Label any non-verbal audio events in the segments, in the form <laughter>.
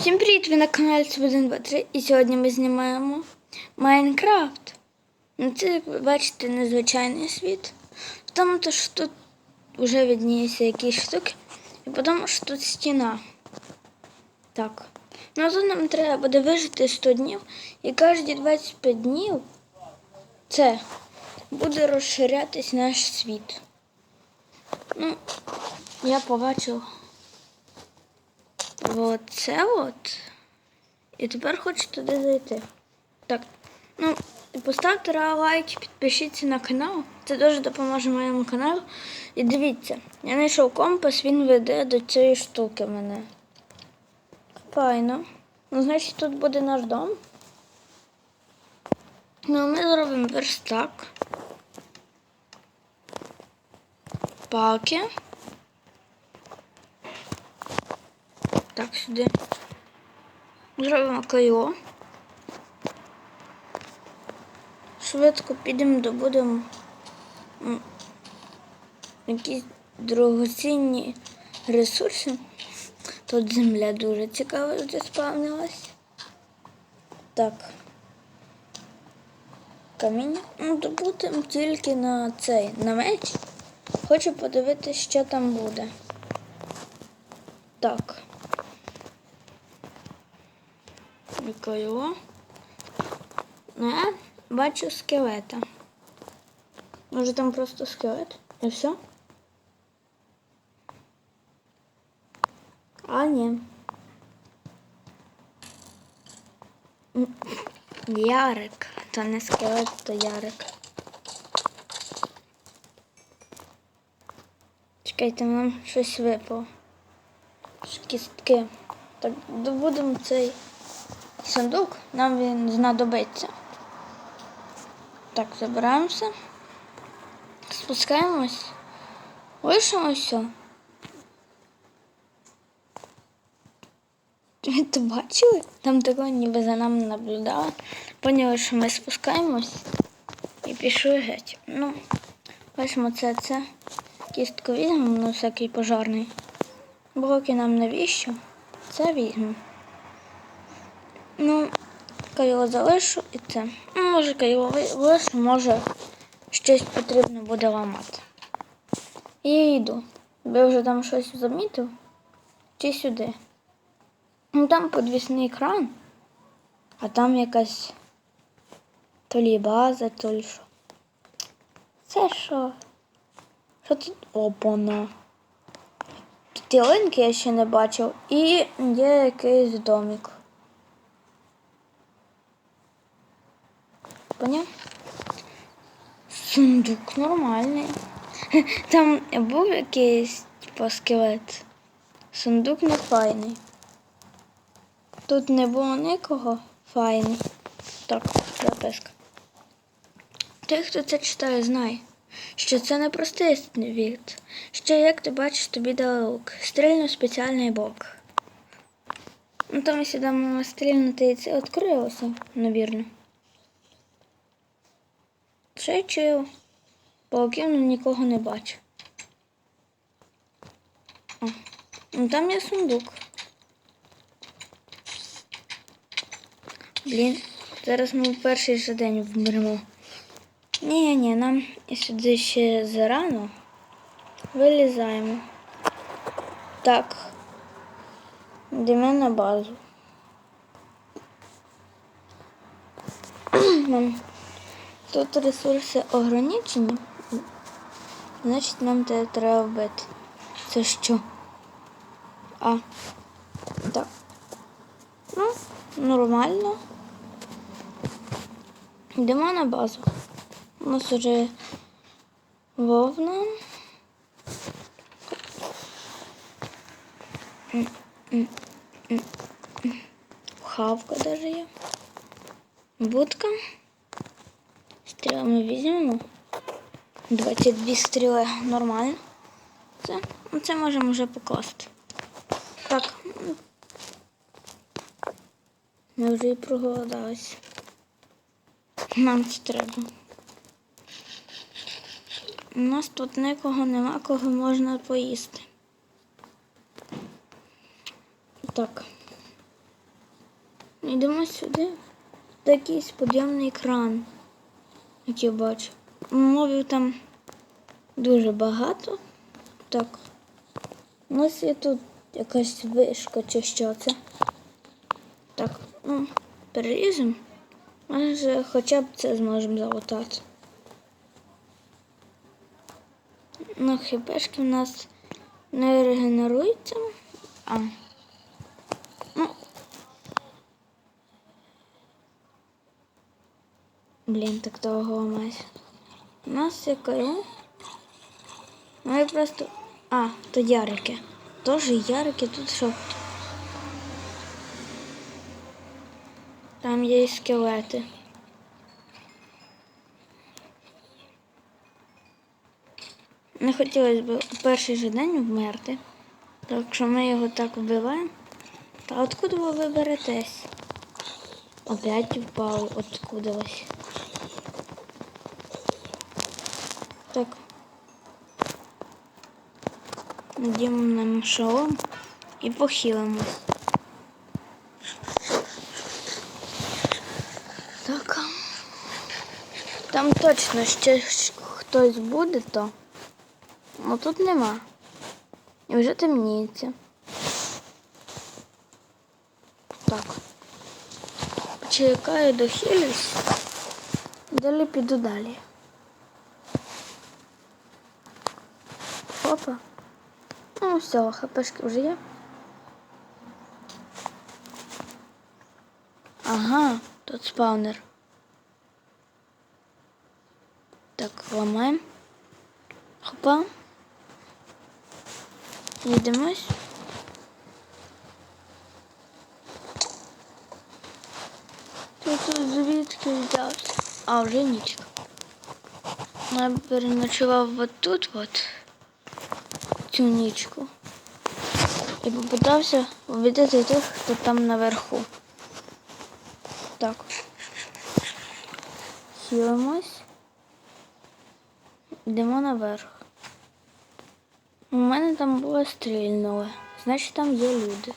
Всім привіт! Ви на каналі С123 і сьогодні ми знімаємо Майнкрафт. Ну, це, як ви бачите, незвичайний світ. Тому то, що тут вже відніється якісь штуки, і тому що тут стіна. Так. Ну а тут нам треба буде вижити 100 днів, і кожні 25 днів це буде розширятись наш світ. Ну, я побачив оце от. І тепер хочу туди зайти. Так, ну, поставте лайк, підпишіться на канал. Це дуже допоможе моєму каналу. І дивіться, я знайшов компас, він веде до цієї штуки мене. Файно. Ну, значить, тут буде наш дом. Ну, ми зробимо верстак. Палки. Так, сюди. Зробимо кайло. Швидко підемо, добудемо якісь дорогоцінні ресурси. Тут земля дуже цікаво заспавнилась. Так. Каміння. Ну, добудемо тільки на цей, на меч. Хочу подивитися, що там буде. Так. Кайло. Не, бачу скелета. Може там просто скелет? І все? А, ні. Ярик. То не скелет, то ярик. Чекайте, нам щось випало. Кістки. Так, добудемо цей сундук, нам він знадобиться. Так, забираємося. Спускаємось. Все. Ви то бачили? Там такого ніби за нами наблюдали. Поняли, що ми спускаємось і пішли геть. Ну, бачимо, це це. Кістку візьмемо, ну всякий пожарний. Блоки нам навіщо? Це візьмемо. Ну, кайло залишу і це. Ну, може кайло лишу, може щось потрібно буде ламати. І я йду. Ви вже там щось замітив? Чи сюди? Ну там подвісний кран, а там якась то лі база, то лі що. Це що? Що тут? Опана. Тут ялинки я ще не бачив і є якийсь домик. Поняв? Сундук нормальний. <laughs> Там був якийсь типу, скелет. Сундук не файний. Тут не було нікого файний. Так, записка. Той, хто це читає, знає, що це не простий світ. Ще, як ти бачиш, тобі дали лук. Стрільно спеціальний бок. Ну там сюди мама стрільнути і це відкрилося, навірно. Чую. Пауків нікого не бачу. Ну там є сундук. Блін, зараз ми в перший же день вмремо. Ні, ні, нам сюди ще зарано. Вилізаємо. Так. Йдемо на базу. <clears throat> Нам Тут ресурси ограничені. Значить, нам це треба вбити. Це що? А. Так. Ну, нормально. Йдемо на базу. У нас вже вовна. Хавка даже є. Будка. Стріли ми візьмемо. 22 стріли нормально. Це, ну, це можемо вже покласти. Так. Ми вже і проголодалися. Нам це треба. У нас тут нікого нема, кого можна поїсти. Так. Йдемо сюди. Якийсь подйомний кран, як я бачу. Мовів там дуже багато. Так. У нас є тут якась вишка чи що це. Так, ну, переріжемо. Може, хоча б це зможемо залутати. Ну, хіпешки в нас не регенеруються. А. Блін, так довго ламається. У нас є кору. Ну і просто. А, то ярики. Тоже ярики тут що? Там є і скелети. Не хотілося б у перший же день вмерти. Так що ми його так вбиваємо. Та откуда ви виберетесь? Опять впали откудилось. Так. Надімо нам шолом і похилимось. Так. Там точно ще хтось буде, то. Ну тут нема. І вже темніється. Так. Почекаю, дохилюсь. Далі піду далі. Опа. Ну, все, хпшки вже є. Ага, тут спаунер. Так, ламаємо. Хопа. Їдемось. Тут звідки взявся? А, вже нічка. Я переночував от тут от цю нічку. І попитався увідати тих, хто там наверху. Так. Хілимось. Йдемо наверх. У мене там було стрільнуло. Значить там є люди.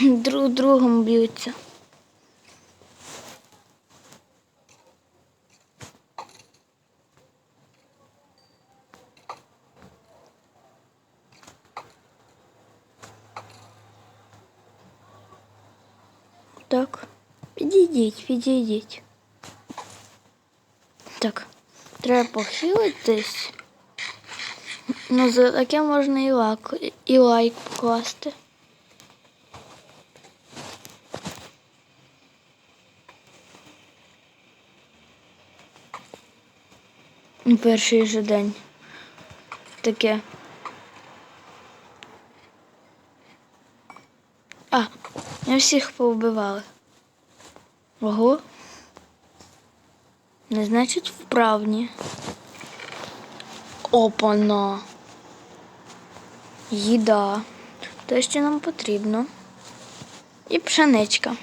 Друг другом б'ються. Так, підійдіть, підійдіть. Так, треба похилитись. Ну, за таке можна і лайк, і лайк покласти. Перший же день. Таке. Не всіх повбивали. Ого. Не значить вправні. Опана. Їда. Те, що нам потрібно. І пшеничка.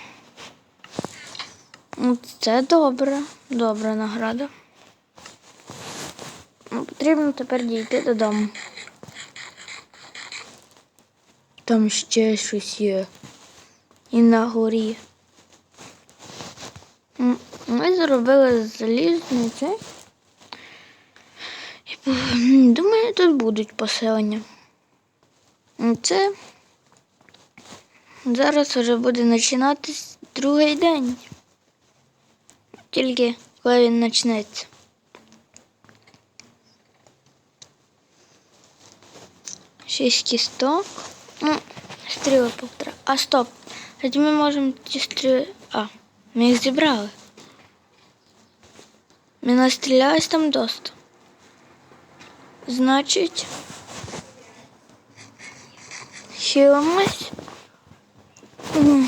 Ну, Це добре. Добра награда. Потрібно тепер дійти додому. Там ще щось є. І на горі. Ми зробили залізний. І, Думаю, тут будуть поселення. Це зараз вже буде починатись другий день. Тільки коли він почнеться. Шість кісток. Ну, стріли повтора. А стоп. Тоді ми можемо ті стріли. А, ми їх зібрали. Ми настрілялись там доста. Значить. Хилимось. Ну,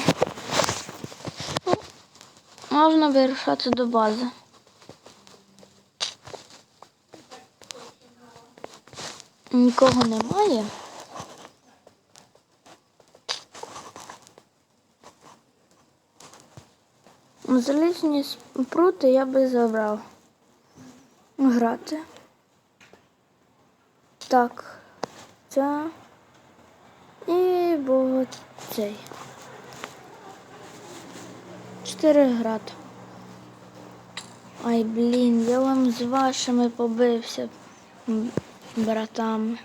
Можна вирушати до бази. Нікого немає. Залізні спрути я би забрав грати. Так. Це. І був цей. Чотири град. Ай, блін, я вам з вашими побився, братами.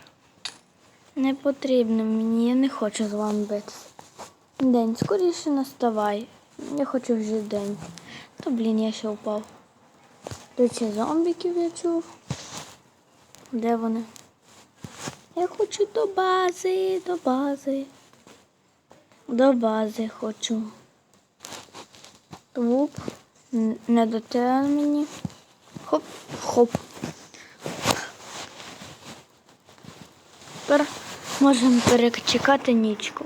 Не потрібно мені, я не хочу з вами битися. День, скоріше наставай. Я хочу вже день. Та блін, я ще впав. Тут ще зомбіків я чув. Де вони? Я хочу до бази, до бази. До бази хочу. Твуп. Н- Не до тебе мені. Хоп, хоп. Тепер можемо перечекати нічку.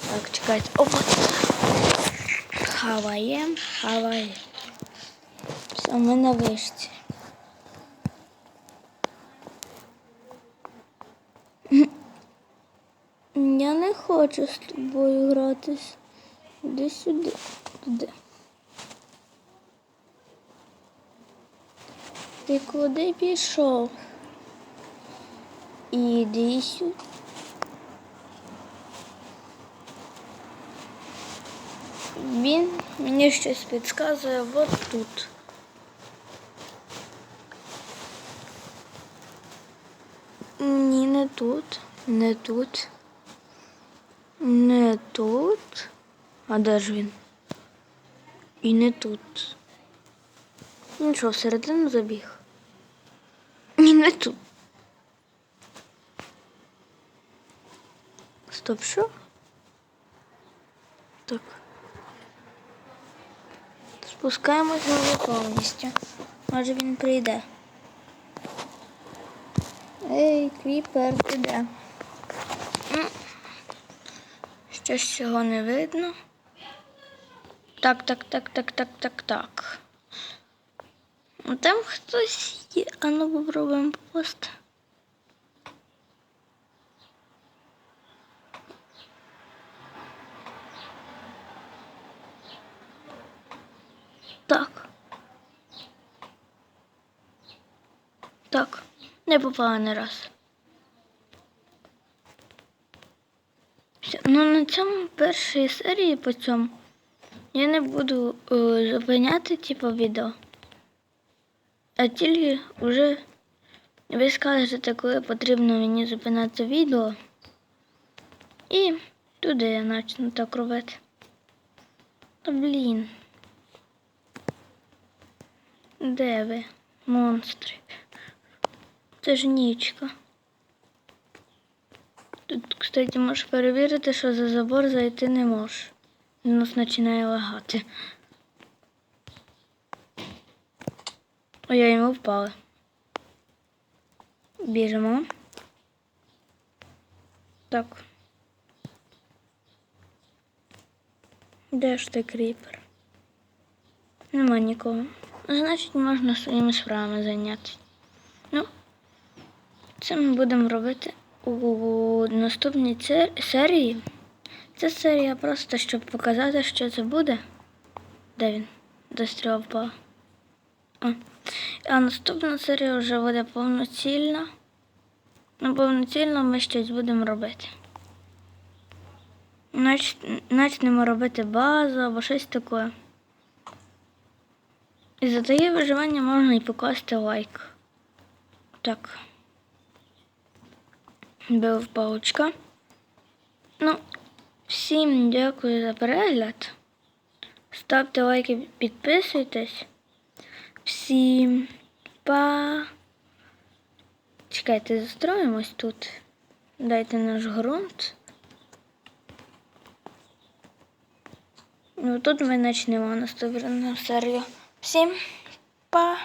Так, чекайте. Опа. Хаваєм, хаваєм. Все, ми на вишці. Я не хочу з тобою гратись. Іди сюди. Туди. Ти куди пішов? Іди сюди. Він мені щось підказує от тут. Ні, не тут, не тут, не тут. А де ж він? І не тут. Він що, всередину забіг? Ні, не тут. Стоп, що? Так. Спускаємось знову повністю. Може він прийде. Ей, кріпер, ти де? Щось цього не видно. Так, так, так, так, так, так, так. Ну, Там хтось є. А ну попробуємо попасти. Так. Так, не попала не раз. Ну на цьому першій серії по цьому я не буду е, зупиняти типу відео. А тільки вже ви скажете, коли потрібно мені зупиняти відео. І туди я почну так робити. Та блін. Де ви, монстри? Це ж нічка. Тут, кстати, можеш перевірити, що за забор зайти не можеш. Він нас починає лагати. Ой, я йому впали. Біжимо. Так. Де ж ти кріпер? Нема нікого. Значить, можна своїми справами зайнятися. Ну, це ми будемо робити у наступній це- серії. Ця серія просто, щоб показати, що це буде. Де він? Де стріла. А. а наступна серія вже буде повноцільна. Ну, повноцільно ми щось будемо робити. Нач- Начнемо робити базу або щось таке. І за таке виживання можна і покласти лайк. Так. Бив паучка. Ну, всім дякую за перегляд. Ставте лайки, підписуйтесь. Всім па. Чекайте, застроїмось тут. Дайте наш ґрунт. Ну тут ми почнемо наступну серію. Всім па!